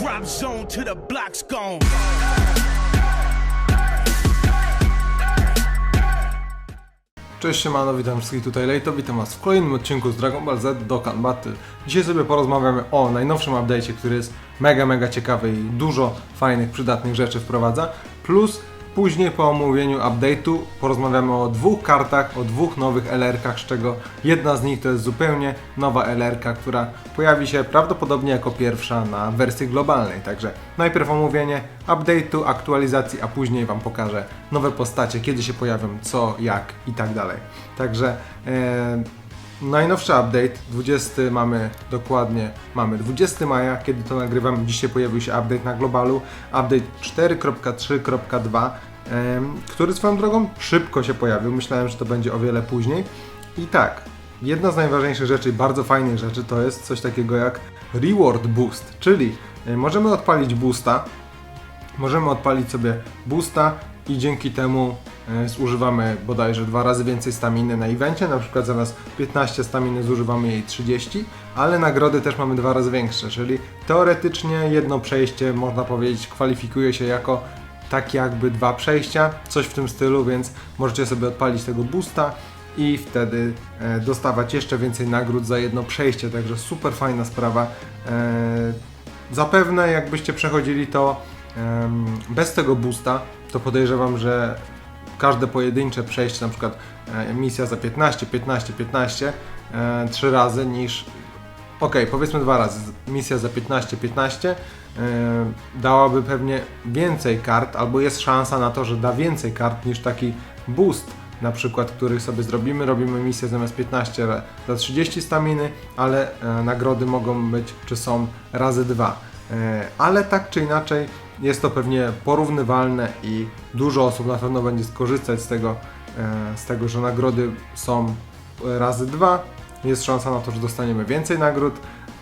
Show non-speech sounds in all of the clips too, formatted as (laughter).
Drop zone to the block's gone. Cześć siemano, witam wszystkich tutaj Lejto, witam was w kolejnym odcinku z Dragon Ball Z Dokkan Battle. Dzisiaj sobie porozmawiamy o najnowszym update'cie, który jest mega, mega ciekawy i dużo fajnych, przydatnych rzeczy wprowadza. Plus później po omówieniu update'u porozmawiamy o dwóch kartach, o dwóch nowych LR-kach, z czego jedna z nich to jest zupełnie nowa LR-ka, która pojawi się prawdopodobnie jako pierwsza na wersji globalnej. Także najpierw omówienie update'u, aktualizacji, a później Wam pokażę nowe postacie, kiedy się pojawią, co, jak i tak dalej. Także e, najnowszy update, 20 mamy dokładnie, mamy 20 maja, kiedy to nagrywam, dzisiaj pojawił się update na globalu, update 4.3.2, em, który swoją drogą szybko się pojawił, myślałem, że to będzie o wiele później. I tak, jedna z najważniejszych rzeczy, bardzo fajnych rzeczy, to jest coś takiego jak Reward Boost, czyli e, możemy odpalić boosta, możemy odpalić sobie boosta i dzięki temu e, zużywamy bodajże dwa razy więcej staminy na evencie, na przykład zamiast 15 staminy zużywamy jej 30, ale nagrody też mamy dwa razy większe, czyli teoretycznie jedno przejście można powiedzieć kwalifikuje się jako tak jakby dwa przejścia, coś w tym stylu, więc możecie sobie odpalić tego boosta i wtedy e, dostawać jeszcze więcej nagród za jedno przejście, także super fajna sprawa. E, Zapewne jakbyście przechodzili to bez tego boosta, to podejrzewam, że każde pojedyncze przejście, na przykład e, misja za 15, 15, 15, e, trzy razy niż Okej, powiedzmy dwa razy. Misja za 15, 15 e, dałaby pewnie więcej kart, albo jest szansa na to, że da więcej kart niż taki boost, na przykład, który sobie zrobimy. Robimy misję zamiast 15 ra- za 30 staminy, ale e, nagrody mogą być, czy są razy dwa. E, ale tak czy inaczej, jest to pewnie porównywalne i dużo osób na pewno będzie skorzystać z tego, e, z tego że nagrody są razy dwa. Jest szansa na to, że dostaniemy więcej nagród,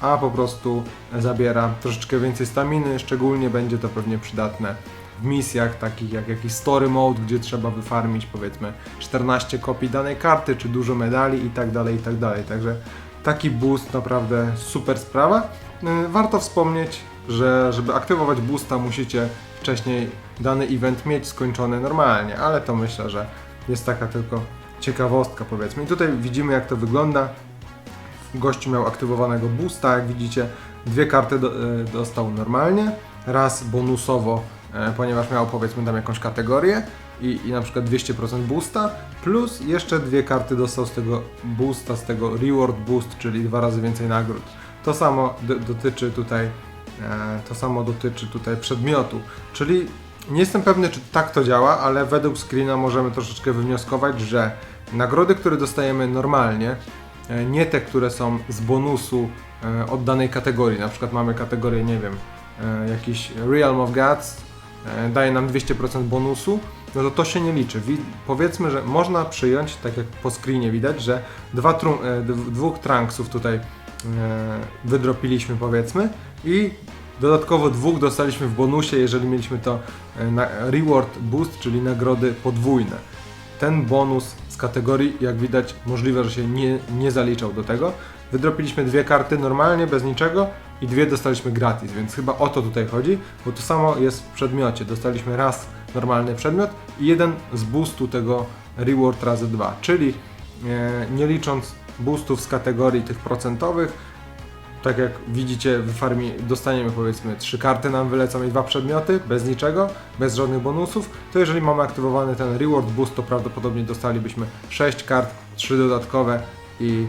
a po prostu zabiera troszeczkę więcej staminy. Szczególnie będzie to pewnie przydatne w misjach takich jak jakiś story mode, gdzie trzeba wyfarmić powiedzmy 14 kopii danej karty, czy dużo medali i tak dalej, i tak dalej. Także taki boost naprawdę super sprawa. Yy, Warto wspomnieć, że żeby aktywować boosta musicie wcześniej dany event mieć skończony normalnie, ale to myślę, że jest taka tylko ciekawostka powiedzmy. I tutaj widzimy jak to wygląda. Gościu miał aktywowanego boosta, jak widzicie, dwie karty do, e, dostał normalnie, raz bonusowo, e, ponieważ miał powiedzmy tam jakąś kategorię i, i na przykład 200% boosta, plus jeszcze dwie karty dostał z tego boosta, z tego reward boost, czyli dwa razy więcej nagród. To samo dotyczy tutaj, e, to samo dotyczy tutaj przedmiotu, czyli nie jestem pewny, czy tak to działa, ale według screena możemy troszeczkę wywnioskować, że nagrody, które dostajemy normalnie, nie te, które są z bonusu e, od danej kategorii, na przykład mamy kategorię, nie wiem, e, jakiś Realm of Gods, e, daje nam 200% bonusu, no to to się nie liczy. Wi- powiedzmy, że można przyjąć, tak jak po screenie widać, że dwa e, dwóch tutaj e, wydropiliśmy powiedzmy i dodatkowo dwóch dostaliśmy w bonusie, jeżeli mieliśmy to e, reward boost, czyli nagrody podwójne. Ten bonus kategorii, jak widać, możliwe, że się nie, nie zaliczał do tego. Wydropiliśmy dwie karty normalnie, bez niczego i dwie dostaliśmy gratis, więc chyba o to tutaj chodzi, bo to samo jest w przedmiocie. Dostaliśmy raz normalny przedmiot i jeden z boostu tego reward razy dwa, czyli e, nie licząc boostów z kategorii tych procentowych, tak jak widzicie w farmie dostaniemy powiedzmy trzy karty nam wylecą i dwa przedmioty bez niczego, bez żadnych bonusów, to jeżeli mamy aktywowany ten reward boost, to prawdopodobnie dostalibyśmy 6 kart, 3 dodatkowe i,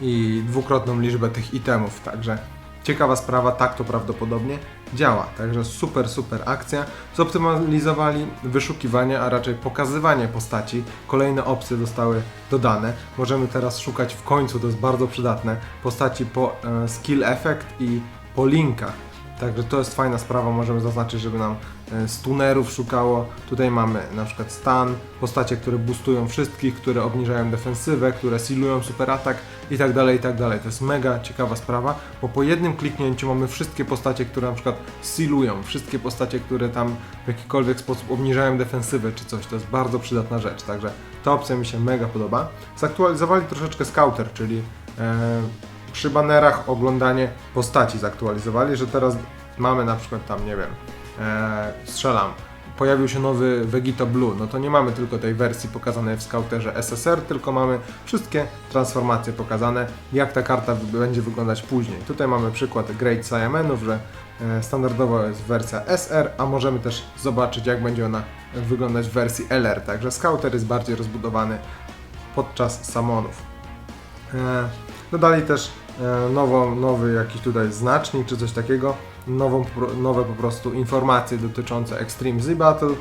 i dwukrotną liczbę tych itemów, także ciekawa sprawa, tak to prawdopodobnie działa, także super, super akcja. Zoptymalizowali wyszukiwanie, a raczej pokazywanie postaci, kolejne opcje zostały dodane. Możemy teraz szukać w końcu, to jest bardzo przydatne, postaci po e, skill effect i po linkach. Także to jest fajna sprawa, możemy zaznaczyć, żeby nam stunerów szukało. Tutaj mamy na przykład stan, postacie, które boostują wszystkich, które obniżają defensywę, które sealują super atak i tak dalej, i tak dalej. To jest mega ciekawa sprawa, bo po jednym kliknięciu mamy wszystkie postacie, które na przykład sealują, wszystkie postacie, które tam w jakikolwiek sposób obniżają defensywę czy coś. To jest bardzo przydatna rzecz, także ta opcja mi się mega podoba. Zaktualizowali troszeczkę Scouter, czyli e, przy banerach oglądanie postaci zaktualizowali, że teraz mamy na przykład tam, nie wiem, e, strzelam, pojawił się nowy Vegito Blue, no to nie mamy tylko tej wersji pokazanej w skauterze SSR, tylko mamy wszystkie transformacje pokazane, jak ta karta będzie wyglądać później. Tutaj mamy przykład Great Saiyamanów, że e, standardowo jest wersja SR, a możemy też zobaczyć, jak będzie ona wyglądać w wersji LR, także skauter jest bardziej rozbudowany podczas samonów. Dodali też e, nową, nowy jakiś tutaj znacznik czy coś takiego, nową, nowe po prostu informacje dotyczące Extreme Z Battle,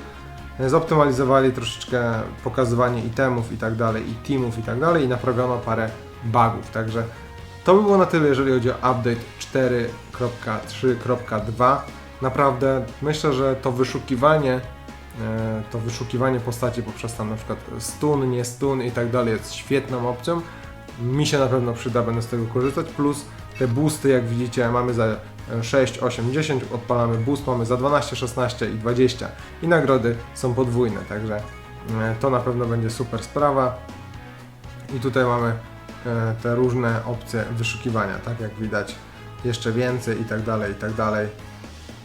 E, zoptymalizowali troszeczkę pokazywanie itemów i tak dalej, i teamów i tak dalej i naprawiono parę bugów, także to by było na tyle, jeżeli chodzi o update 4.3.2. Naprawdę myślę, że to wyszukiwanie e, to wyszukiwanie postaci poprzez tam na przykład stun, nie stun i tak dalej jest świetną opcją. Mi się na pewno przyda, będę z tego korzystać. Plus te boosty, jak widzicie, mamy za e, 6, 8, 10, odpalamy boost, mamy za 12, 16 i 20. I nagrody są podwójne, także e, to na pewno będzie super sprawa. I tutaj mamy e, te różne opcje wyszukiwania, tak jak widać, jeszcze więcej i tak dalej, i tak dalej.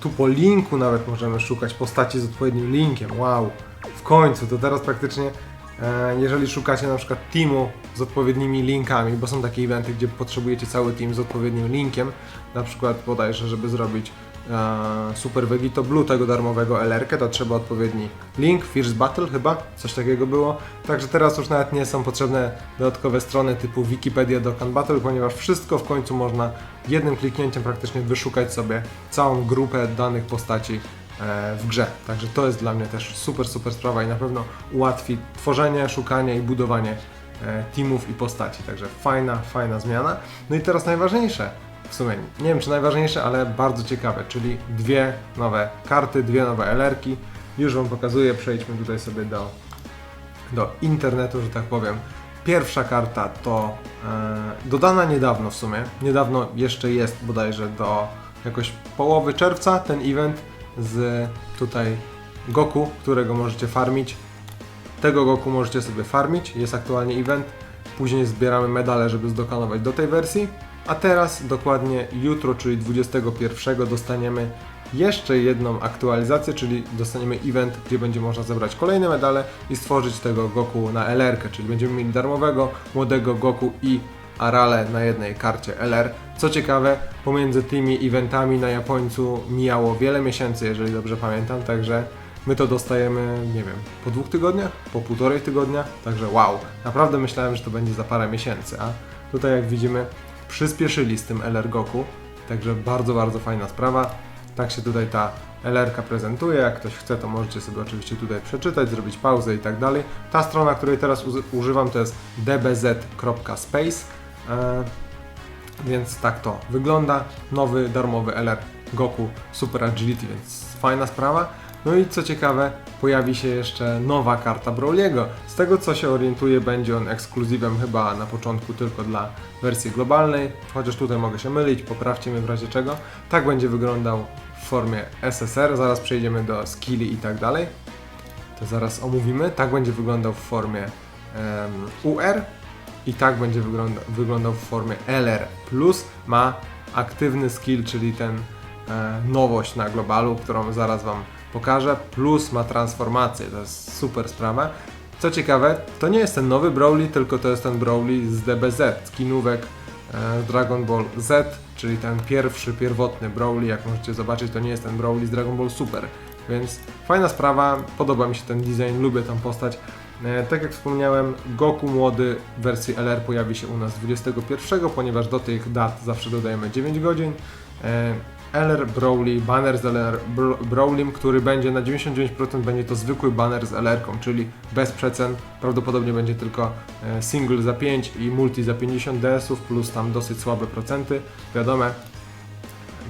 Tu po linku nawet możemy szukać postaci z odpowiednim linkiem. Wow, w końcu, to teraz praktycznie, jeżeli szukacie na przykład teamu z odpowiednimi linkami, bo są takie eventy, gdzie potrzebujecie cały team z odpowiednim linkiem, na przykład bodajże, żeby zrobić e, Super Vegito Blue, tego darmowego LR-kę, to trzeba odpowiedni link, First Battle chyba, coś takiego było. Także teraz już nawet nie są potrzebne dodatkowe strony typu Wikipedia do Can Battle, ponieważ wszystko w końcu można jednym kliknięciem praktycznie wyszukać sobie całą grupę danych postaci e, w grze. Także to jest dla mnie też super, super sprawa i na pewno ułatwi tworzenie, szukanie i budowanie e, teamów i postaci. Także fajna, fajna zmiana. No i teraz najważniejsze, w sumie nie wiem czy najważniejsze, ale bardzo ciekawe, czyli dwie nowe karty, dwie nowe LR-ki. Już Wam pokazuję, przejdźmy tutaj sobie do, do internetu, że tak powiem. Pierwsza karta to e, dodana niedawno w sumie, niedawno jeszcze jest bodajże do jakoś połowy czerwca ten event z tutaj Goku, którego możecie farmić. Tego Goku możecie sobie farmić, jest aktualnie event. Później zbieramy medale, żeby zdokanować do tej wersji. A teraz, dokładnie jutro, czyli 21, dostaniemy jeszcze jedną aktualizację, czyli dostaniemy event, gdzie będzie można zebrać kolejne medale i stworzyć tego Goku na LR, czyli będziemy mieli darmowego, młodego Goku i Arale na jednej karcie LR. Co ciekawe, pomiędzy tymi eventami na Japońcu mijało wiele miesięcy, jeżeli dobrze pamiętam, także my to dostajemy, nie wiem, po dwóch tygodniach, po półtorej tygodnia, także wow, naprawdę myślałem, że to będzie za parę miesięcy, a tutaj jak widzimy przyspieszyli z tym LR Goku, także bardzo, bardzo fajna sprawa. Tak się tutaj ta LR-ka prezentuje, jak ktoś chce, to możecie sobie oczywiście tutaj przeczytać, zrobić pauzę i tak dalej. Ta strona, której teraz używam, to jest dbz.space, więc tak to wygląda. Nowy, darmowy LR Goku Super Agility, więc fajna sprawa. No i co ciekawe, pojawi się jeszcze nowa karta Brawliego. Z tego co się orientuję, będzie on ekskluzywem chyba na początku tylko dla wersji globalnej, chociaż tutaj mogę się mylić, poprawcie mnie w razie czego. Tak będzie wyglądał w formie SSR, zaraz przejdziemy do skilli i tak dalej. To zaraz omówimy. Tak będzie wyglądał w formie em, UR i tak będzie wygląda, wyglądał w formie LR. Plus ma aktywny skill, czyli ten e, nowość na globalu, którą zaraz Wam pokażę. Plus ma transformację, to jest super sprawa. Co ciekawe, to nie jest ten nowy Brawly, tylko to jest ten Brawly z DBZ, skinówek e, Dragon Ball Z, czyli ten pierwszy, pierwotny Brawly, jak możecie zobaczyć, to nie jest ten Brawly z Dragon Ball Super. Więc fajna sprawa, podoba mi się ten design, lubię tą postać. E, tak jak wspomniałem, Goku młody w wersji LR pojawi się u nas 21, ponieważ do tych dat zawsze dodajemy 9 godzin. E, LR Brawly, banner z LR Br- Brawlym, który będzie na 99% będzie to zwykły banner z LR-ką, czyli bez przecen. Prawdopodobnie będzie tylko e, single za 5 i multi za 50 DS-ów, plus tam dosyć słabe procenty. Wiadomo,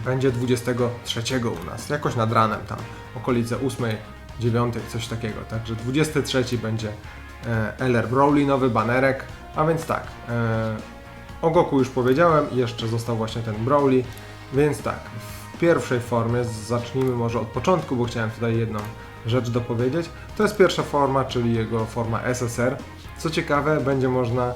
będzie 23 u nas, jakoś nad ranem tam, okolice 8, 9, coś takiego. Także 23 będzie e, LR Brawly, nowy banerek, a więc tak, e, o Goku już powiedziałem, jeszcze został właśnie ten Brawly, więc tak, w pierwszej formie, zacznijmy może od początku, bo chciałem tutaj jedną rzecz dopowiedzieć. To jest pierwsza forma, czyli jego forma SSR. Co ciekawe, będzie można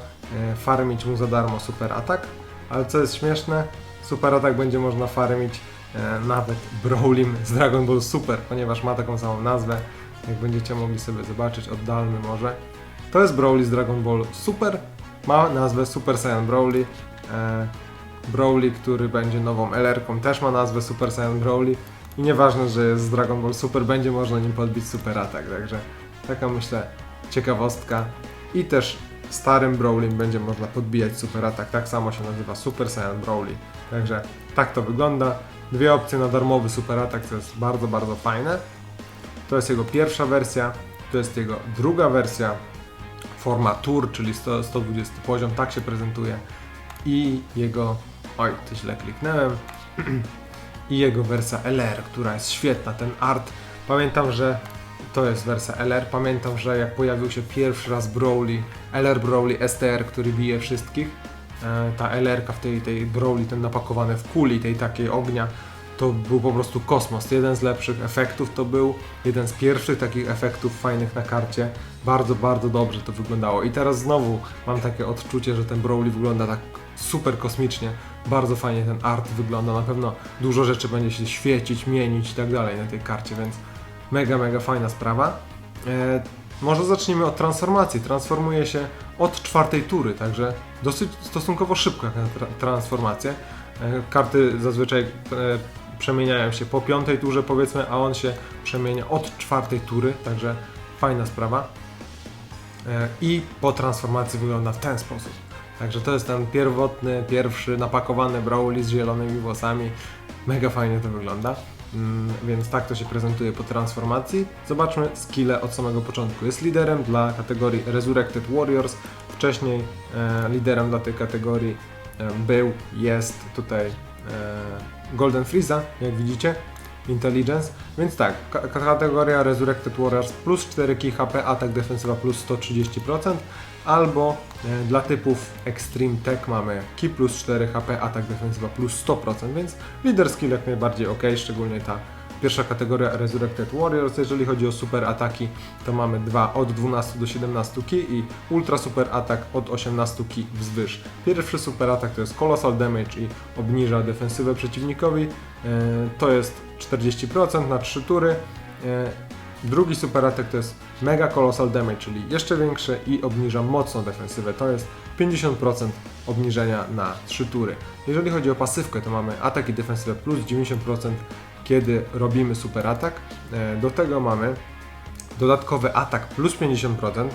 e, farmić mu za darmo super atak ale co jest śmieszne, super atak będzie można farmić nawet Brawlim z Dragon Ball Super, ponieważ ma taką samą nazwę, jak będziecie mogli sobie zobaczyć, oddalmy może. To jest Broly z Dragon Ball Super, ma nazwę Super Saiyan Broly. E, Broly, który będzie nową LR-ką, też ma nazwę Super Saiyan Broly. I nieważne, że jest z Dragon Ball Super, będzie można nim podbić super atak, także taka myślę ciekawostka. I też starym Brolym będzie można podbijać super atak, tak samo się nazywa Super Saiyan Broly. Także tak to wygląda. Dwie opcje na darmowy super atak, co jest bardzo, bardzo fajne. To jest jego pierwsza wersja, to jest jego druga wersja, forma Tour, czyli 100, 120 poziom, tak się prezentuje. I jego, oj, to źle kliknąłem, (clears throat) i jego wersja LR, która jest świetna. Ten art, pamiętam, że to jest wersja LR. Pamiętam, że jak pojawił się pierwszy raz Broly, LR Broly STR, który bije wszystkich, ta LR w tej, tej Broly, ten napakowany w kuli, tej takiej ognia, to był po prostu kosmos. Jeden z lepszych efektów to był, jeden z pierwszych takich efektów fajnych na karcie. Bardzo, bardzo dobrze to wyglądało. I teraz znowu mam takie odczucie, że ten Broly wygląda tak super kosmicznie. Bardzo fajnie ten art wygląda. Na pewno dużo rzeczy będzie się świecić, mienić i tak dalej na tej karcie, więc mega, mega fajna sprawa. Może zacznijmy od transformacji. Transformuje się od czwartej tury, także dosyć stosunkowo na tra- transformację. E, karty zazwyczaj e, przemieniają się po piątej turze powiedzmy, a on się przemienia od czwartej tury, także fajna sprawa. E, I po transformacji wygląda w ten sposób. Także to jest ten pierwotny, pierwszy napakowany Brawly z zielonymi włosami. Mega fajnie to wygląda. Mm, więc tak to się prezentuje po transformacji. Zobaczmy skille od samego początku. Jest liderem dla kategorii Resurrected Warriors. Wcześniej e, liderem dla tej kategorii e, był, jest tutaj e, Golden Frieza, jak widzicie. Intelligence, więc tak, ka- kategoria Resurrected Warriors plus 4 key HP, atak defensywa plus 130%, albo e, dla typów Extreme Tech mamy key plus 4 HP, atak defensywa plus 100%, więc lider skill jak najbardziej ok, szczególnie ta pierwsza kategoria Resurrected Warriors. Jeżeli chodzi o super ataki, to mamy dwa od 12 do 17 key i ultra super atak od 18 key wzwyż. Pierwszy super atak to jest Colossal Damage i obniża defensywę przeciwnikowi, e, to jest 40% na 3 tury. E, Drugi super atak to jest Mega Colossal Damage, czyli jeszcze większy i obniża mocno defensywę. To jest 50% obniżenia na 3 tury. Jeżeli chodzi o pasywkę, to mamy atak i defensywę plus 90%, kiedy robimy super atak. E, Do tego mamy dodatkowy atak plus 50%,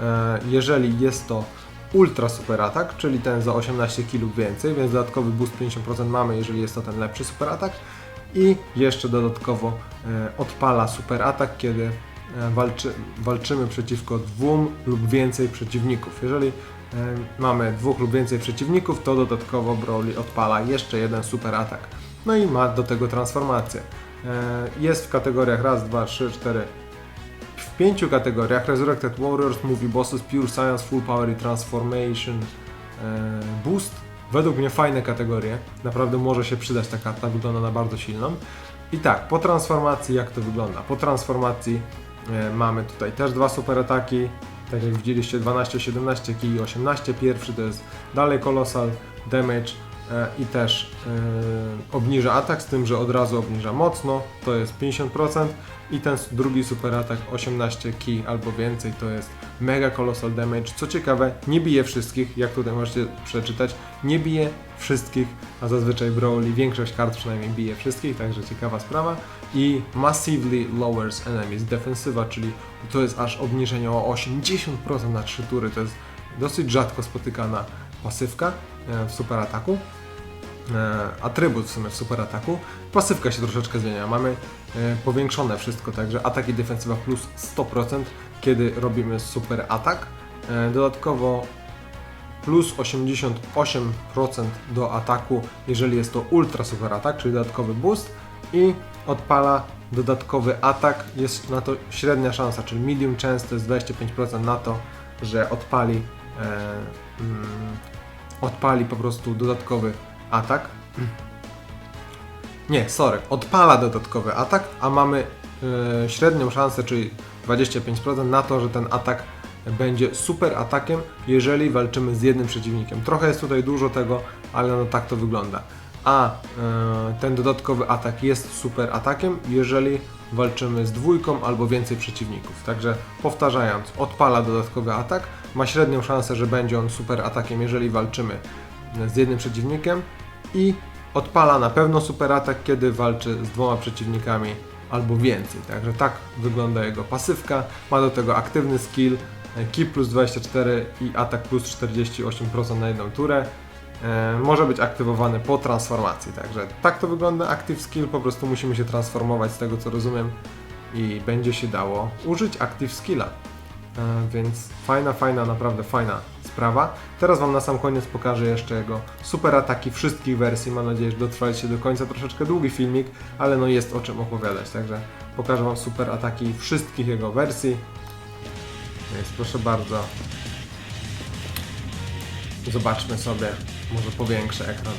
e, jeżeli jest to ultra super atak, czyli ten za 18 kg więcej, więc dodatkowy boost 50% mamy, jeżeli jest to ten lepszy super atak. I jeszcze dodatkowo e, odpala super atak, kiedy walczy, walczymy przeciwko dwóm lub więcej przeciwników. Jeżeli mamy dwóch lub więcej przeciwników, to dodatkowo Broly odpala jeszcze jeden super atak. No i ma do tego transformację. E, Jest w kategoriach raz, dwa, trzy, cztery, w pięciu kategoriach Resurrected Warriors, Movie Bosses, Pure Science, Full Power i Transformation e, Boost. Według mnie fajne kategorie. Naprawdę może się przydać ta karta, wygląda na bardzo silną. I tak, po transformacji jak to wygląda? Po transformacji e, mamy tutaj też dwa super ataki. Tak jak widzieliście 12, 17 kij i 18. Pierwszy to jest dalej Colossal Damage i też e, obniża atak, z tym, że od razu obniża mocno, to jest 50% i ten drugi super atak 18 key albo więcej to jest Mega Colossal Damage. Co ciekawe, nie bije wszystkich, jak tutaj możecie przeczytać, nie bije wszystkich, a zazwyczaj Broly większość kart przynajmniej bije wszystkich, także ciekawa sprawa. I Massively Lowers Enemies, defensywa, czyli to jest aż obniżenie o 80% na 3 tury, to jest dosyć rzadko spotykana pasywka e, w super ataku e, atrybut w sumie w super ataku. Pasywka się troszeczkę zmienia. Mamy e, powiększone wszystko, także atak i defensywa plus 100%, kiedy robimy super atak. E, dodatkowo plus 88% do ataku, jeżeli jest to ultra super atak, czyli dodatkowy boost i odpala dodatkowy atak. Jest na to średnia szansa, czyli medium chance to jest 25% na to, że odpali e, mm, odpali po prostu dodatkowy atak. Nie, sorry, odpala dodatkowy atak, a mamy e, średnią szansę, czyli 25% na to, że ten atak będzie super atakiem, jeżeli walczymy z jednym przeciwnikiem. Trochę jest tutaj dużo tego, ale no tak to wygląda. A e, ten dodatkowy atak jest super atakiem, jeżeli walczymy z dwójką albo więcej przeciwników. Także powtarzając, odpala dodatkowy atak, ma średnią szansę, że będzie on super atakiem, jeżeli walczymy z jednym przeciwnikiem i odpala na pewno super atak, kiedy walczy z dwoma przeciwnikami albo więcej. Także tak wygląda jego pasywka. Ma do tego aktywny skill, e, ki plus 24 i atak plus 48% na jedną turę. E, może być aktywowany po transformacji. Także tak to wygląda active skill, po prostu musimy się transformować z tego co rozumiem i będzie się dało użyć active skilla. E, Więc fajna, fajna, naprawdę fajna sprawa. Teraz Wam na sam koniec pokażę jeszcze jego super ataki wszystkich wersji. Mam nadzieję, że dotrwaliście do końca. Troszeczkę długi filmik, ale no jest o czym opowiadać. Także pokażę Wam super ataki wszystkich jego wersji. Więc proszę bardzo. Zobaczmy sobie. Może powiększę ekran.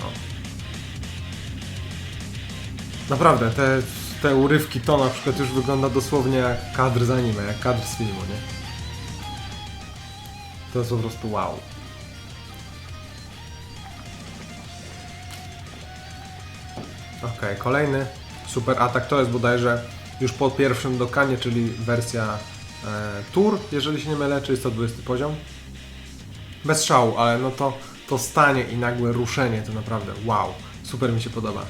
Naprawdę, te, te urywki to na przykład już wygląda dosłownie jak kadr z anime, jak kadr z filmu, nie? To jest po prostu wow. Okej, kolejny super atak to jest bodajże już po pierwszym dokanie, czyli wersja e, Tour, jeżeli się nie mylę, czy jest to 20 poziom. Bez szału, ale no to, to stanie i nagłe ruszenie to naprawdę wow, super mi się podoba.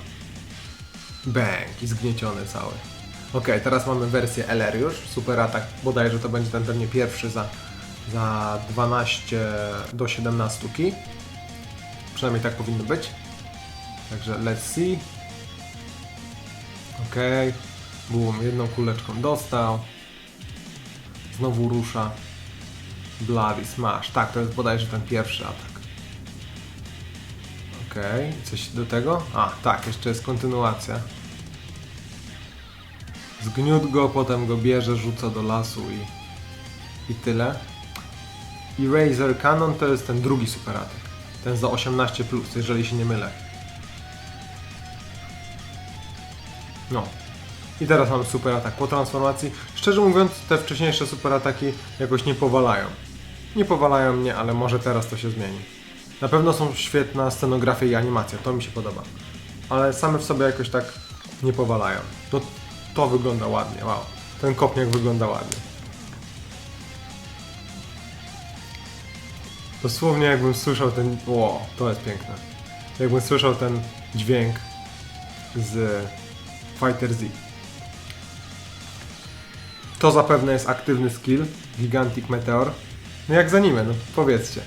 Bang i zgnieciony cały. Ok, teraz mamy wersję LR już, super atak, bodajże to będzie ten pewnie pierwszy za, za 12 do 17 ki. Przynajmniej tak powinno być. Także let's see. Ok, boom, jedną kuleczką dostał. Znowu rusza. Bloody Smash. Tak, to jest bodajże ten pierwszy atak. Okej, coś do tego? A, tak, jeszcze jest kontynuacja. Zgniótł go, potem go bierze, rzuca do lasu i, i tyle. I Razer Cannon to jest ten drugi super atak. Ten za 18, jeżeli się nie mylę. No. I teraz mam super atak po transformacji. Szczerze mówiąc, te wcześniejsze super ataki jakoś nie powalają. Nie powalają mnie, ale może teraz to się zmieni. Na pewno są świetna scenografia i animacja, to mi się podoba. Ale same w sobie jakoś tak nie powalają. To, to wygląda ładnie, wow. Ten kopniak wygląda ładnie. Dosłownie jakbym słyszał ten... Ło, to jest piękne. Jakbym słyszał ten dźwięk z Fighter Z. To zapewne jest aktywny skill, Gigantic Meteor. No jak za nim, no powiedzcie.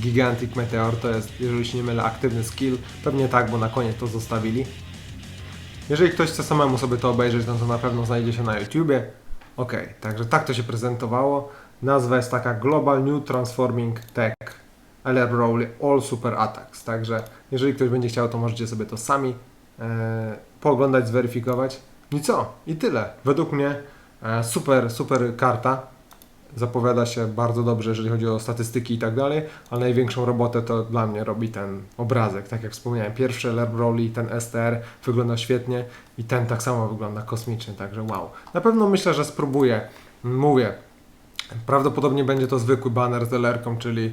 Gigantic Meteor to jest, jeżeli się nie mylę, aktywny skill. Pewnie tak, bo na koniec to zostawili. Jeżeli ktoś chce samemu sobie to obejrzeć, no to na pewno znajdzie się na YouTubie. Ok, także tak to się prezentowało. Nazwa jest taka Global New Transforming Tech LR Rowley All Super Attacks. Także jeżeli ktoś będzie chciał, to możecie sobie to sami e, pooglądać, zweryfikować. I co? I tyle. Według mnie e, super, super karta. Zapowiada się bardzo dobrze, jeżeli chodzi o statystyki i tak dalej, ale największą robotę to dla mnie robi ten obrazek. Tak jak wspomniałem, pierwszy LR Broly, ten STR wygląda świetnie i ten tak samo wygląda kosmicznie, także wow. Na pewno myślę, że spróbuję. Mówię, prawdopodobnie będzie to zwykły banner z LR-ką, czyli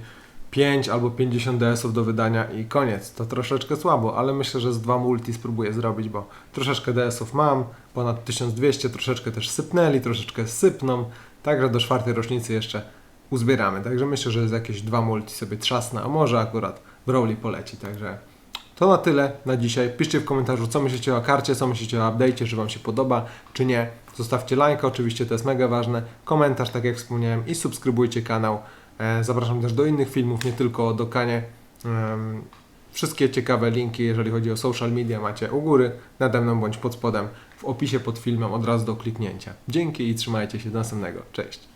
5 albo 50 DS-ów do wydania i koniec. To troszeczkę słabo, ale myślę, że z dwa multi spróbuję zrobić, bo troszeczkę DS-ów mam, ponad 1200, troszeczkę też sypnęli, troszeczkę sypną, także do czwartej rocznicy jeszcze uzbieramy. Także myślę, że z jakieś dwa multi sobie trzasnę, a może akurat Brawley poleci, także to na tyle na dzisiaj. Piszcie w komentarzu, co myślicie o karcie, co myślicie o update'cie, czy Wam się podoba, czy nie. Zostawcie lajka, oczywiście to jest mega ważne, komentarz, tak jak wspomniałem i subskrybujcie kanał. E, Zapraszam też do innych filmów, nie tylko o dokanie. Wszystkie ciekawe linki, jeżeli chodzi o social media, macie u góry, nade mną bądź pod spodem, w opisie pod filmem od razu do kliknięcia. Dzięki i trzymajcie się do następnego. Cześć!